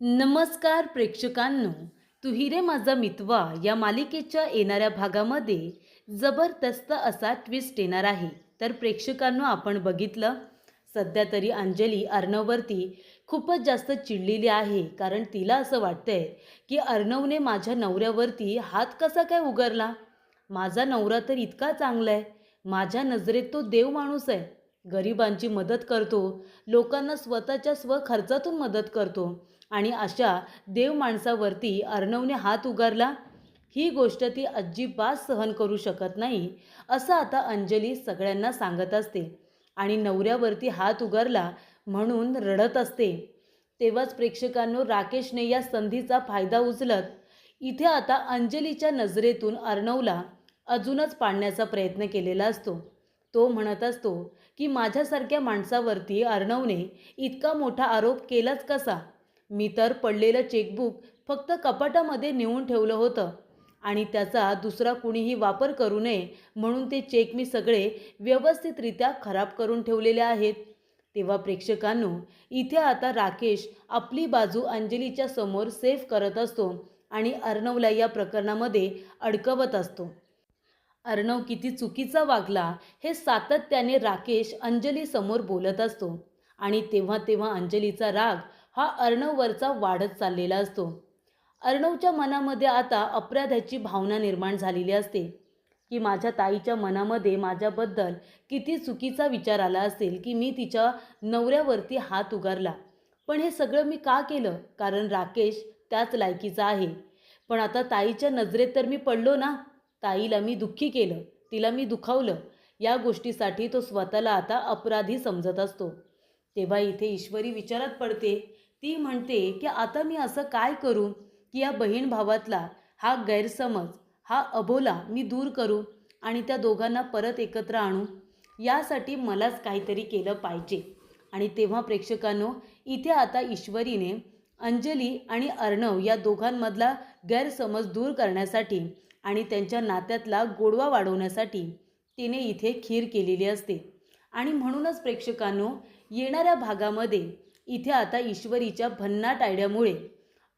नमस्कार प्रेक्षकांनो तू हिरे माझा मितवा या मालिकेच्या येणाऱ्या भागामध्ये जबरदस्त असा ट्विस्ट येणार आहे. तर प्रेक्षकांनो आपण बघितलं सध्या तरी अंजली अर्णववरती खूपच जास्त चिडलेली आहे. कारण तिला असं वाटतंय की अर्णवने माझ्या नवऱ्यावरती हात कसा काय उगारला? माझा नवरा तर इतका चांगला आहे माझ्या नजरेत तो देव माणूस आहे. गरिबांची मदत करतो. लोकांना स्वतःच्या स्वखर्चातून मदत करतो. आणि अशा देव माणसावरती अर्णवने हात उगारला? ही गोष्ट ती अजिबात सहन करू शकत नाही असं आता अंजली सगळ्यांना सांगत असते आणि नवऱ्यावरती हात उगारला म्हणून रडत असते. तेव्हाच प्रेक्षकांनो राकेशने या संधीचा फायदा उचलत इथे आता अंजलीच्या नजरेतून अर्णवला अजूनच पाडण्याचा प्रयत्न केलेला असतो. तो म्हणत असतो की माझ्यासारख्या माणसावरती अर्णवने इतका मोठा आरोप केलाच कसा? मी तर पडलेलं चेकबुक फक्त कपाटामध्ये नेऊन ठेवलं होतं. आणि त्याचा दुसरा कुणीही वापर करू नये म्हणून ते चेक मी सगळे व्यवस्थितरित्या खराब करून ठेवलेले आहेत. तेव्हा प्रेक्षकांनो इथे आता राकेश आपली बाजू अंजलीच्या समोर सेफ करत असतो आणि अर्णवला या प्रकरणामध्ये अडकवत असतो. अर्णव किती चुकीचा वागला हे सातत्याने राकेश अंजलीसमोर बोलत असतो. आणि तेव्हा तेव्हा अंजलीचा राग हा अर्णववरचा वाढत चाललेला असतो. अर्णवच्या मनामध्ये आता अपराधाची भावना निर्माण झालेली असते. की माझ्या ताईच्या मनामध्ये माझ्याबद्दल किती चुकीचा विचार आला असेल की मी तिच्या नवऱ्यावरती हात उगारला. पण हे सगळं मी का केलं? कारण राकेश त्याच लायकीचा आहे. पण आता ताईच्या नजरेत तर मी पडलो ना? ताईला मी दुःखी केलं. तिला मी दुखावलं. या गोष्टीसाठी तो स्वतःला आता अपराधी समजत असतो. तेव्हा इथे ईश्वरी विचारात पडते ती म्हणते की आता मी असं काय करू की या बहीण भावातला हा गैरसमज हा अबोला मी दूर करू आणि त्या दोघांना परत एकत्र आणू? यासाठी मलाच काहीतरी केलं पाहिजे. आणि तेव्हा प्रेक्षकांनो इथे आता ईश्वरीने अंजली आणि अर्णव या दोघांमधला गैरसमज दूर करण्यासाठी आणि त्यांच्या नात्यातला गोडवा वाढवण्यासाठी तिने इथे खीर केलेली असते. आणि म्हणूनच प्रेक्षकांनो येणाऱ्या भागामध्ये इथे आता ईश्वरीच्या भन्नाट आयड्यामुळे.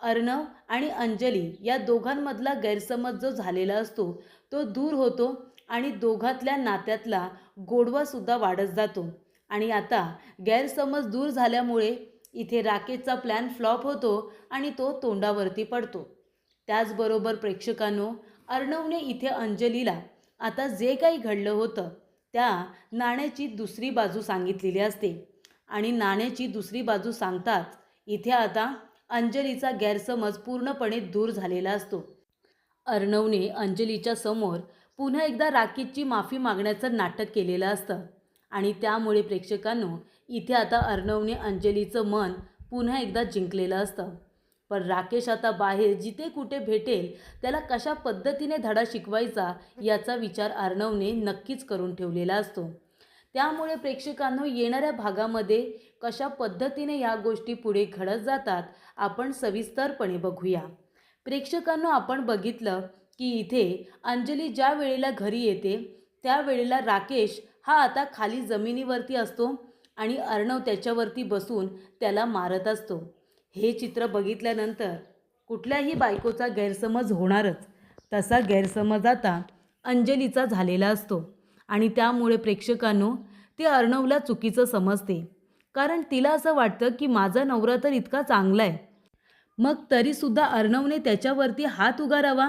अर्णव आणि अंजली या दोघांमधला गैरसमज जो झालेला असतो तो दूर होतो आणि दोघातल्या नात्यातला गोडवासुद्धा वाढत जातो. आणि आता गैरसमज दूर झाल्यामुळे इथे राकेशचा प्लॅन फ्लॉप होतो आणि तो तोंडावरती पडतो. त्याचबरोबर प्रेक्षकांनो अर्णवने इथे अंजलीला आता जे काही घडलं होतं त्या नाण्याची दुसरी बाजू सांगितलेली असते. आणि नाण्याची दुसरी बाजू सांगताच इथे आता अंजलीचा गैरसमज पूर्णपणे दूर झालेला असतो. अर्णवने अंजलीच्या समोर पुन्हा एकदा राकेशची माफी मागण्याचं नाटक केलेलं असतं आणि त्यामुळे प्रेक्षकांनो इथे आता अर्णवने अंजलीचं मन पुन्हा एकदा जिंकलेलं असतं. पण राकेश आता बाहेर जिथे कुठे भेटेल त्याला कशा पद्धतीने धडा शिकवायचा याचा विचार अर्णवने नक्कीच करून ठेवलेला असतो. त्यामुळे प्रेक्षकांनो येणाऱ्या भागामध्ये कशा पद्धतीने या गोष्टी पुढे घडत जातात आपण सविस्तरपणे बघूया. प्रेक्षकांनो आपण बघितलं की इथे अंजली ज्या वेळेला घरी येते त्यावेळेला राकेश हा आता खाली जमिनीवरती असतो आणि अर्णव त्याच्यावरती बसून त्याला मारत असतो. हे चित्र बघितल्यानंतर कुठल्याही बायकोचा गैरसमज होणारच. तसा गैरसमज आता अंजलीचा झालेला असतो. आणि त्यामुळे प्रेक्षकांनो ते अर्णवला चुकीचं समजते. कारण तिला असं वाटतं की माझा नवरा तर इतका चांगला आहे मग तरीसुद्धा अर्णवने त्याच्यावरती हात उगारावा?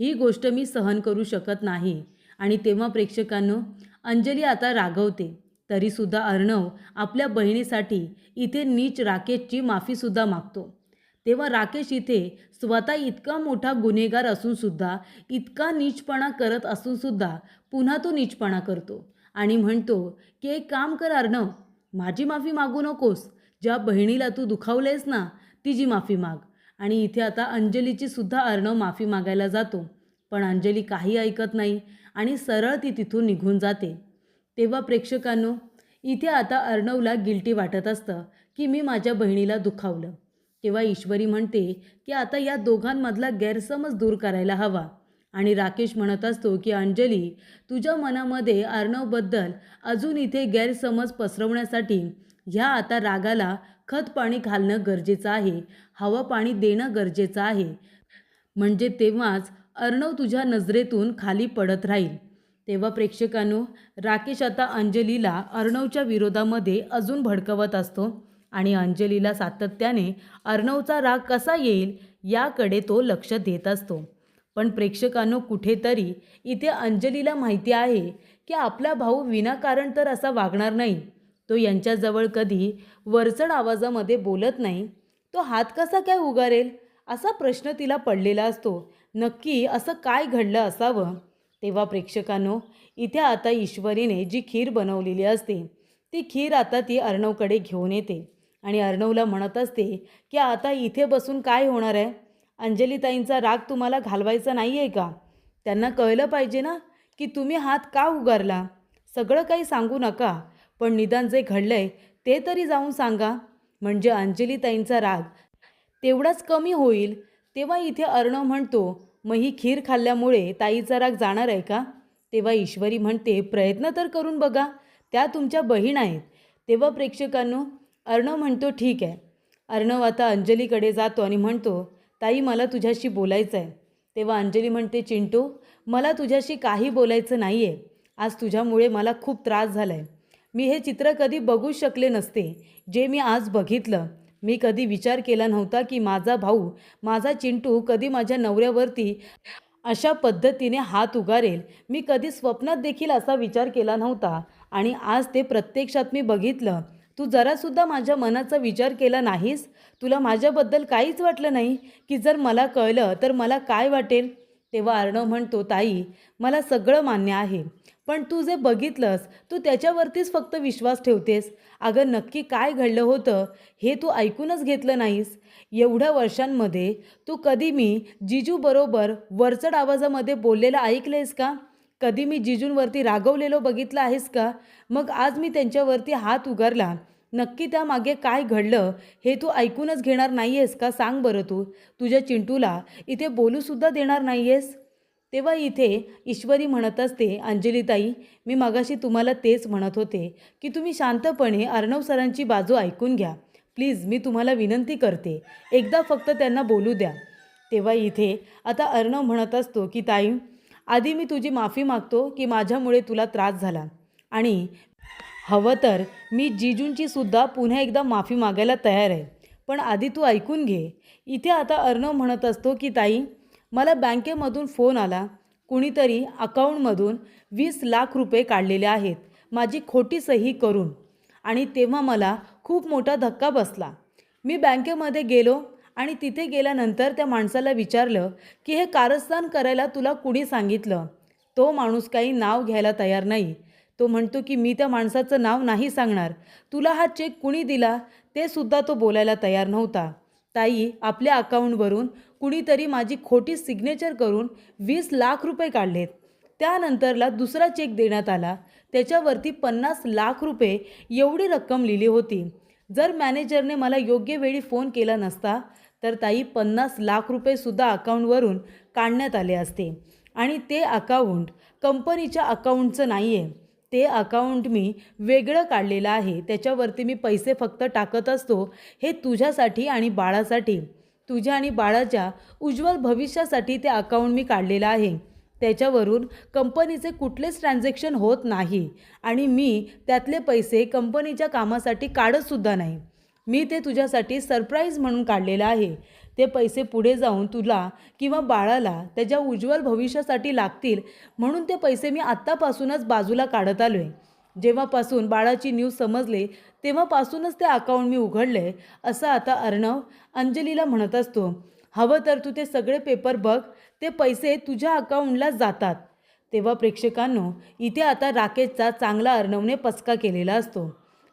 ही गोष्ट मी सहन करू शकत नाही. आणि तेव्हा प्रेक्षकांनो अंजली आता रागवते. तरीसुद्धा अर्णव आपल्या बहिणीसाठी इथे नीच राकेशची माफीसुद्धा मागतो. तेव्हा राकेश इथे स्वतः इतका मोठा गुन्हेगार असूनसुद्धा इतका नीचपणा करत असूनसुद्धा पुन्हा तो नीचपणा करतो आणि म्हणतो की एक काम कर अर्णव माझी माफी मागू नकोस. ज्या बहिणीला तू दुखावलेस ना तिची माफी माग. आणि इथे आता अंजलीची सुद्धा अर्णव माफी मागायला जातो. पण अंजली काही ऐकत नाही आणि सरळ ती तिथून निघून जाते. तेव्हा प्रेक्षकांनो इथे आता अर्णवला गिल्टी वाटत असतं की मी माझ्या बहिणीला दुखावलं. तेव्हा ईश्वरी म्हणते की आता या दोघांमधला गैरसमज दूर करायला हवा. आणि राकेश म्हणत असतो की अंजली तुझ्या मनामध्ये अर्णवबद्दल अजून इथे गैरसमज पसरवण्यासाठी ह्या आता रागाला खत पाणी घालणं गरजेचं आहे. हवा पाणी देणं गरजेचं आहे. म्हणजे तेव्हाच अर्णव तुझ्या नजरेतून खाली पडत राहील. तेव्हा प्रेक्षकांनो राकेश आता अंजलीला अर्णवच्या विरोधामध्ये अजून भडकवत असतो. आणि अंजलीला सातत्याने अर्णवचा राग कसा येईल याकडे तो लक्ष देत असतो. पण प्रेक्षकांनो कुठेतरी इथे अंजलीला माहिती आहे की आपला भाऊ विनाकारण तर असा वागणार नाही. तो यांच्याजवळ कधी वरचड आवाजामध्ये बोलत नाही. तो हात कसा काय उगारेल? असा प्रश्न तिला पडलेला असतो. नक्की असं काय घडलं असावं? तेव्हा प्रेक्षकांनो इथे आता ईश्वरीने जी खीर बनवलेली असते ती खीर आता ती अर्णवकडे घेऊन येते. आणि अर्णवला म्हणत असते की आता इथे बसून काय होणार आहे? अंजलीताईंचा राग तुम्हाला घालवायचा नाही आहे का? त्यांना कळलं पाहिजे ना की तुम्ही हात का उगारला? सगळं काही सांगू नका पण निदान जे घडलंय ते तरी जाऊन सांगा. म्हणजे अंजलीताईंचा राग तेवढाच कमी होईल. तेव्हा इथे अर्णव म्हणतो मग ही खीर खाल्ल्यामुळे ताईचा राग जाणार आहे का? तेव्हा ईश्वरी म्हणते प्रयत्न तर करून बघा. त्या तुमच्या बहीण आहेत. तेव्हा प्रेक्षकांनो अर्णव म्हणतो ठीक आहे. अर्णव आता अंजलीकडे जातो आणि म्हणतो ताई मला तुझ्याशी बोलायचं आहे तेव्हा अंजली म्हणते चिंटू मला तुझ्याशी काही बोलायचं नाही आहे आज तुझ्यामुळे मला खूप त्रास झाला आहे मी हे चित्र कधी बघू शकले नसते. जे मी आज बघितलं मी कधी विचार केला नव्हता की माझा भाऊ माझा चिंटू कधी माझ्या नवऱ्यावरती अशा पद्धतीने हात उगारेल. मी कधी स्वप्नात देखील असा विचार केला नव्हता आणि आज ते प्रत्यक्षात मी बघितलं तू जरासुद्धा माझ्या मनाचा विचार केला नाहीस? तुला माझ्याबद्दल काहीच वाटलं नाही? की जर मला कळलं तर मला काय वाटेल? तेव्हा अर्णव म्हणतो ताई मला सगळं मान्य आहे. पण तू जे बघितलंस तू त्याच्यावरतीच फक्त विश्वास ठेवतेस. अगं नक्की काय घडलं होतं हे तू ऐकूनच घेतलं नाहीस. एवढ्या वर्षांमध्ये तू कधी मी जिजूबरोबर वरचढ आवाजामध्ये बोललेलं ऐकलंयस का? कधी मी जिजूंवरती रागवलेलो बघितलं आहेस का? मग आज मी त्यांच्यावरती हात उगारला. नक्की त्यामागे काय घडलं हे तू ऐकूनच घेणार नाही आहेस का? सांग बरं तू. तुझ्या चिंटूला इथे बोलूसुद्धा देणार नाही आहेस तेव्हा इथे ईश्वरी म्हणत असते अंजलीताई मी मगाशी तुम्हाला तेच म्हणत होते की तुम्ही शांतपणे अर्णव सरांची बाजू ऐकून घ्या. प्लीज मी तुम्हाला विनंती करते. एकदा फक्त त्यांना बोलू द्या. तेव्हा इथे आता अर्णव म्हणत असतो की ताई आधी मी तुझी माफी मागतो की माझ्यामुळे तुला त्रास झाला. आणि हवं तर मी जिजूंची सुद्धा पुन्हा एकदा माफी मागायला तयार आहे. पण आधी तू ऐकून घे. इथे आता अर्णव म्हणत असतो की ताई मला बँकेमधून फोन आला. कुणीतरी अकाऊंटमधून वीस लाख रुपये काढलेले आहेत. माझी खोटी सही करून. आणि तेव्हा मला खूप मोठा धक्का बसला. मी बँकेमध्ये गेलो. आणि तिथे गेल्यानंतर त्या माणसाला विचारलं की हे कारस्थान करायला तुला कुणी सांगितलं? तो माणूस काही नाव घ्यायला तयार नाही. तो म्हणतो की मी त्या माणसाचं नाव नाही सांगणार. तुला हा चेक कुणी दिला? ते सुद्धा तो बोलायला तयार नव्हता. ताई आपल्या अकाऊंटवरून कुणीतरी माझी खोटी सिग्नेचर करून वीस लाख रुपये काढलेत. त्यानंतरला दुसरा चेक देण्यात आला. त्याच्यावरती पन्नास लाख रुपये एवढी रक्कम लिहिली होती. जर मॅनेजरने मला योग्य वेळी फोन केला नसता तर ताई पन्नास लाख रुपयेसुद्धा अकाऊंटवरून काढण्यात आले असते. आणि ते अकाउंट कंपनीच्या अकाउंटचं नाही आहे ते अकाउंट मी वेगळं काढलेलं आहे. त्याच्यावरती मी पैसे फक्त टाकत असतो. हे तुझ्यासाठी आणि बाळासाठी. तुझ्या आणि बाळाच्या उज्ज्वल भविष्यासाठी ते अकाउंट मी काढलेलं आहे. त्याच्यावरून कंपनीचे कुठलेच ट्रान्झॅक्शन होत नाही. आणि मी त्यातले पैसे कंपनीच्या कामासाठी काढतसुद्धा नाही. मी ते तुझ्यासाठी सरप्राईज म्हणून काढलेलं आहे. ते पैसे पुढे जाऊन तुला किंवा बाळाला त्याच्या उज्ज्वल भविष्यासाठी लागतील म्हणून ते पैसे मी आत्तापासूनच बाजूला काढत आलो आहे जेव्हापासून बाळाची न्यूज समजले तेव्हापासूनच ते अकाउंट मी उघडले असं आता अर्णव अंजलीला म्हणत असतो. हवं तर तू ते सगळे पेपर बघ ते पैसे तुझ्या अकाउंटला जातात. तेव्हा प्रेक्षकांनो इथे आता राकेशचा चांगला अर्णवने पचका केलेला असतो.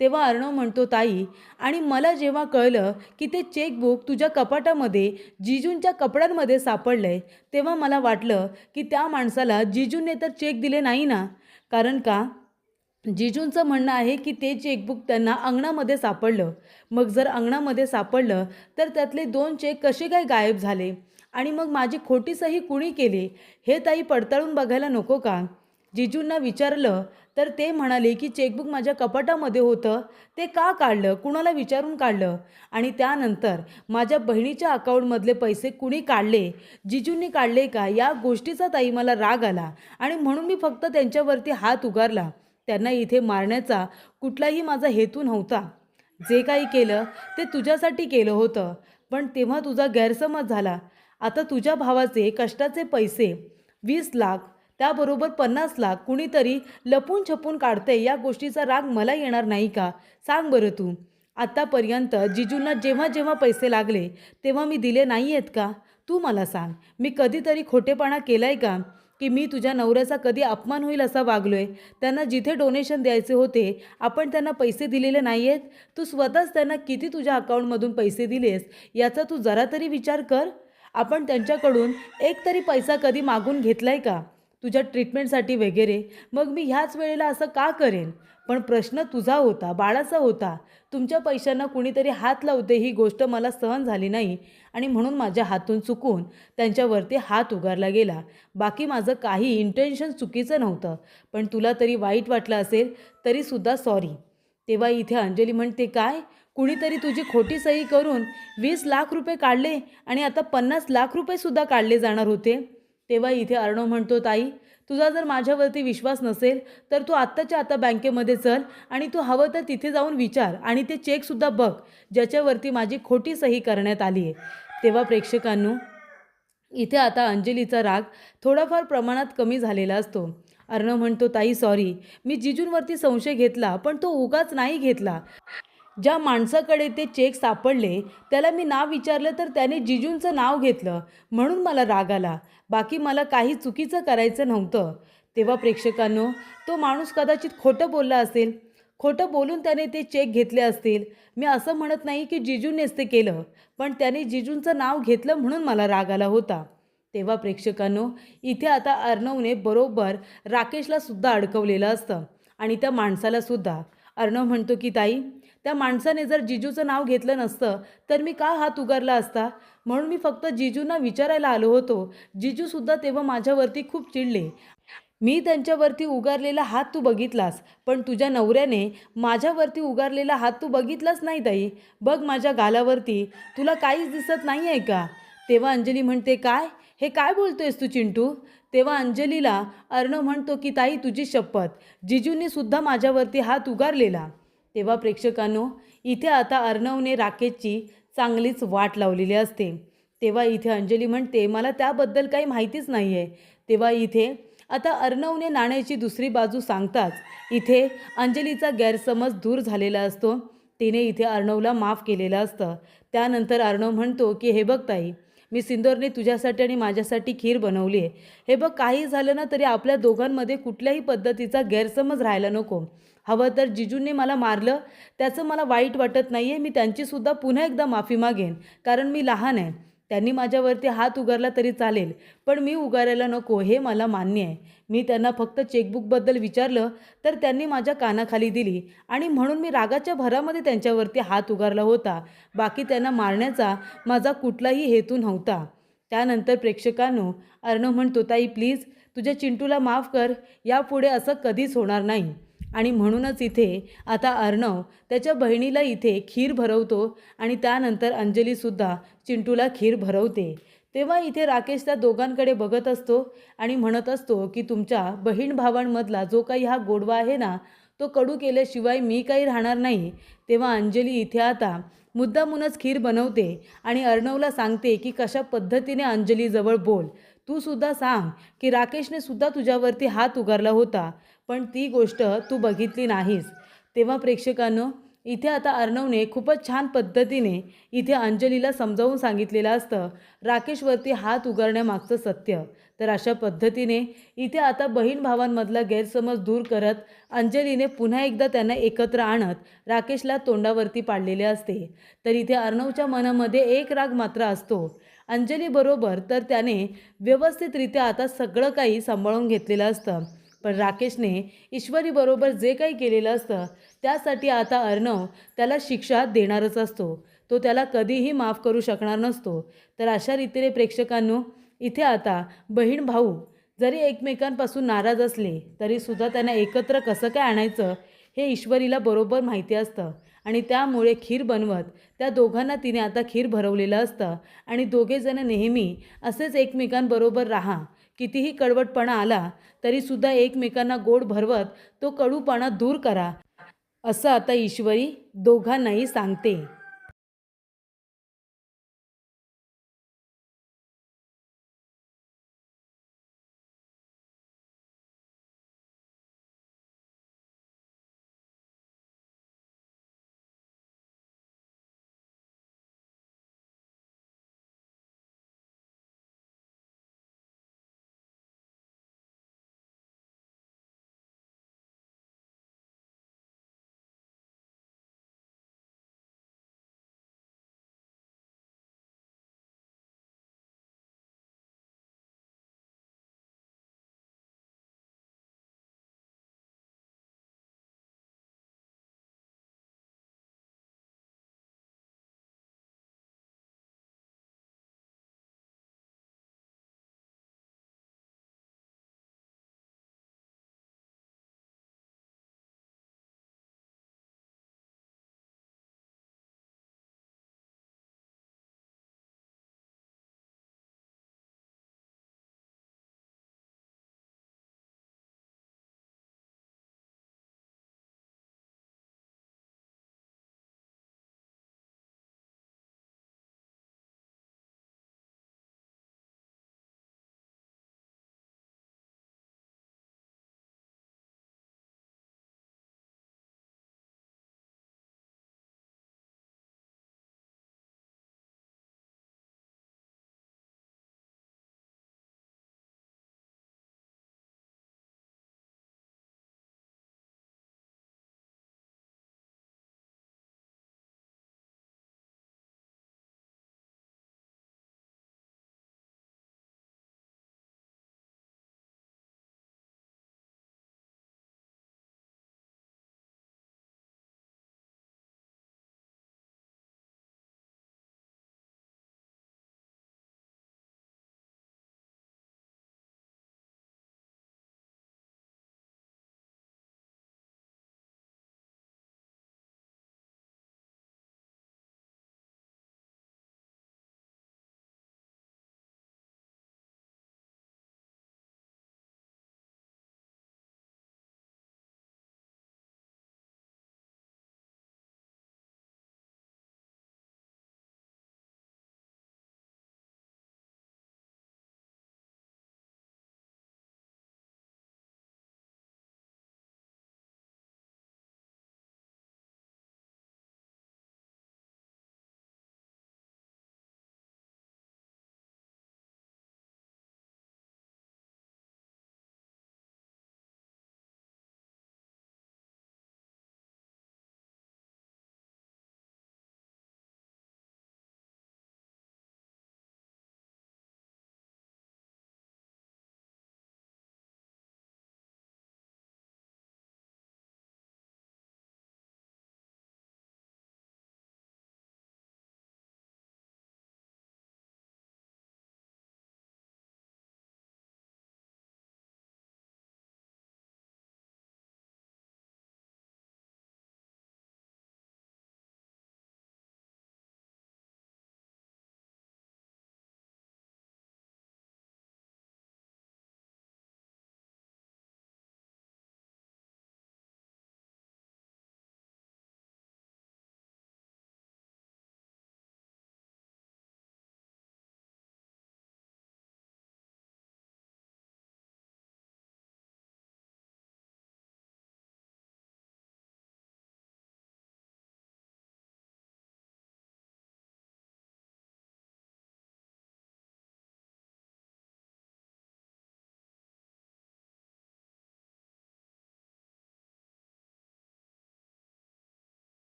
तेव्हा अर्णव म्हणतो ताई आणि मला जेव्हा कळलं की ते चेकबुक तुझ्या कपाटामध्ये जिजूंच्या कपड्यांमध्ये सापडलं आहे तेव्हा मला वाटलं की त्या माणसाला जिजूने तर चेक दिले नाही ना. कारण का? जिजूंचं म्हणणं आहे की ते चेकबुक त्यांना अंगणामध्ये सापडलं. मग जर अंगणामध्ये सापडलं तर त्यातले दोन चेक कसे काय गायब झाले? आणि मग माझी खोटी सही कुणी केली? हे ताई पडताळून बघायला नको का? जिजूंना विचारलं तर ते म्हणाले की चेकबुक माझ्या कपाटामध्ये होतं. ते का काढलं? कुणाला विचारून काढलं? आणि त्यानंतर माझ्या बहिणीच्या अकाउंटमधले पैसे कुणी काढले? जिजूंनी काढले का? या गोष्टीचा ताई मला राग आला आणि म्हणून मी फक्त त्यांच्यावरती हात उगारला. त्यांना इथे मारण्याचा कुठलाही माझा हेतू नव्हता. जे काही केलं ते तुझ्यासाठी केलं होतं. पण तेव्हा तुझा गैरसमज झाला. आता तुझ्या भावाचे कष्टाचे पैसे वीस लाख त्याबरोबर पन्नास लाख कुणीतरी लपून छपून काढते या गोष्टीचा राग मला येणार नाही का? सांग बरं तू. आत्तापर्यंत जिजूंना जेव्हा जेव्हा पैसे लागले तेव्हा मी दिले नाही आहेत का? तू मला सांग. मी कधीतरी खोटेपणा केला आहे का? की मी तुझ्या नवऱ्याचा कधी अपमान होईल असा आहे त्यांना जिथे डोनेशन द्यायचे होते आपण त्यांना पैसे दिलेले नाही आहेत? तू स्वतःच त्यांना किती तुझ्या अकाउंटमधून पैसे दिलेस याचा तू जरा तरी विचार कर. आपण त्यांच्याकडून एक तरी पैसा कधी मागून घेतला आहे का? तुझ्या ट्रीटमेंटसाठी वगैरे मग मी ह्याच वेळेला असं का करेन? पण प्रश्न तुझा होता बाळाचा होता. तुमच्या पैशांना कुणीतरी हात लावते ही गोष्ट मला सहन झाली नाही आणि म्हणून माझ्या हातून चुकून त्यांच्यावरती हात उगारला गेला. बाकी माझं काही इंटेन्शन चुकीचं नव्हतं पण तुला तरी वाईट वाटलं असेल तरीसुद्धा सॉरी तेव्हा इथे अंजली म्हणते काय? कुणीतरी तुझी खोटी सही करून वीस लाख रुपये काढले आणि आता पन्नास लाख रुपयेसुद्धा काढले जाणार होते? तेव्हा इथे अर्णव म्हणतो ताई तुझा जर माझ्यावरती विश्वास नसेल तर तू आत्ताच्या आता बँकेमध्ये चल आणि तू हवं तर तिथे जाऊन विचार आणि ते चेकसुद्धा बघ ज्याच्यावरती माझी खोटी सही करण्यात आली आहे. तेव्हा प्रेक्षकांनो इथे आता अंजलीचा राग थोडाफार प्रमाणात कमी झालेला असतो. अर्णव म्हणतो ताई सॉरी मी जिजूंवरती संशय घेतला पण तो उगाच नाही घेतला. ज्या माणसाकडे ते चेक सापडले त्याला मी नाव विचारलं तर त्याने जिजूंचं नाव घेतलं. म्हणून मला राग आला. बाकी मला काही चुकीचं करायचं नव्हतं. तेव्हा प्रेक्षकांनो तो माणूस कदाचित खोटं बोलला असेल. खोटं बोलून त्याने ते चेक घेतले असतील. मी असं म्हणत नाही की जिजूनेच ते केलं पण त्याने जिजूंचं नाव घेतलं म्हणून मला राग आला होता. तेव्हा प्रेक्षकांनो इथे आता अर्णवने बरोबर राकेशलासुद्धा अडकवलेलं असतं आणि त्या माणसालासुद्धा अर्णव म्हणतो की ताई त्या माणसाने जर जिजूचं नाव घेतलं नसतं तर मी का हात उगारला असता? म्हणून मी फक्त जिजूंना विचारायला आलो होतो. जिजूसुद्धा तेव्हा माझ्यावरती खूप चिडले. मी त्यांच्यावरती उगारलेला हात तू बघितलास पण तुझ्या नवऱ्याने माझ्यावरती उगारलेला हात तू बघितलाच नाही ताई. बघ माझ्या गालावरती. तुला काहीच दिसत नाही आहे का? तेव्हा अंजली म्हणते काय? हे काय बोलतोयस तू चिंटू? तेव्हा अंजलीला अर्णव म्हणतो की ताई तुझी शपथ. जिजूंनीसुद्धा माझ्यावरती हात उगारलेला. तेव्हा प्रेक्षकांनो इथे आता अर्णवने राकेशची चांगलीच वाट लावलेली असते. तेव्हा इथे अंजली म्हणते मला त्याबद्दल काही माहितीच नाही आहे तेव्हा इथे आता अर्णवने नाण्याची दुसरी बाजू सांगताच इथे अंजलीचा गैरसमज दूर झालेला असतो. तिने इथे अर्णवला माफ केलेलं असतं. त्यानंतर अर्णव म्हणतो की हे बघ ताई मी सिंदोरने तुझ्यासाठी आणि माझ्यासाठी खीर बनवली आहे हे बघ काही झालं ना तरी आपल्या दोघांमध्ये कुठल्याही पद्धतीचा गैरसमज राहायला नको. हवं तर जिजूंनी मला मारलं. त्याचं मला वाईट वाटत नाही आहे मी त्यांचीसुद्धा पुन्हा एकदा माफी मागेन. कारण मी लहान आहे. त्यांनी माझ्यावरती हात उगारला तरी चालेल. पण मी उगारायला नको. हे मला मान्य आहे. मी त्यांना फक्त चेकबुकबद्दल विचारलं तर त्यांनी माझ्या कानाखाली दिली. आणि म्हणून मी रागाच्या भरामध्ये त्यांच्यावरती हात उगारला होता. बाकी त्यांना मारण्याचा माझा कुठलाही हेतू नव्हता. त्यानंतर प्रेक्षकांनो अर्णव म्हणतो ताई प्लीज तुझ्या चिंटूला माफ कर. यापुढे असं कधीच होणार नाही. आणि म्हणूनच इथे आता अर्णव त्याच्या बहिणीला इथे खीर भरवतो आणि त्यानंतर अंजलीसुद्धा चिंटूला खीर भरवते. तेव्हा इथे राकेश त्या दोघांकडे बघत असतो आणि म्हणत असतो की तुमच्या बहीण भावांमधला जो काही हा गोडवा आहे ना तो कडू केल्याशिवाय मी काही राहणार नाही. तेव्हा अंजली इथे आता मुद्दामूनच खीर बनवते आणि अर्णवला सांगते की कशा पद्धतीने अंजलीजवळ बोल. तू सुद्धा सांग की राकेशने सुद्धा तुझ्यावरती हात उगारला होता. पण ती गोष्ट तू बघितली नाहीस. तेव्हा प्रेक्षकांनो इथे आता अर्णवने खूपच छान पद्धतीने इथे अंजलीला समजावून सांगितलेलं असतं राकेशवरती हात उगारण्यामागचं सत्य. तर अशा पद्धतीने इथे आता बहीण भावांमधला गैरसमज दूर करत अंजलीने पुन्हा एकदा त्यांना एकत्र आणत राकेशला तोंडावरती पाडलेले असते. तर इथे अर्णवच्या मनामध्ये एक राग मात्र असतो. अंजलीबरोबर तर त्याने व्यवस्थितरित्या आता सगळं काही सांभाळून घेतलेलं असतं. पण राकेशने ईश्वरीबरोबर जे काही केलेलं असतं त्यासाठी आता अर्णव त्याला शिक्षा देणारच असतो. तो त्याला कधीही माफ करू शकणार नसतो. तर अशा रीतीने प्रेक्षकांनो इथे आता बहीण भाऊ जरी एकमेकांपासून नाराज असले तरीसुद्धा त्यांना एकत्र कसं काय आणायचं हे ईश्वरीला बरोबर माहिती असतं. आणि त्यामुळे खीर बनवत त्या दोघांना तिने आता खीर भरवलेलं असतं. आणि दोघेजण नेहमी असेच एकमेकांबरोबर राहा. कितीही कडवटपणा आला तरीसुद्धा एकमेकांना गोड भरवत तो कडूपणा दूर करा असं आता ईश्वरी दोघांनाही सांगते.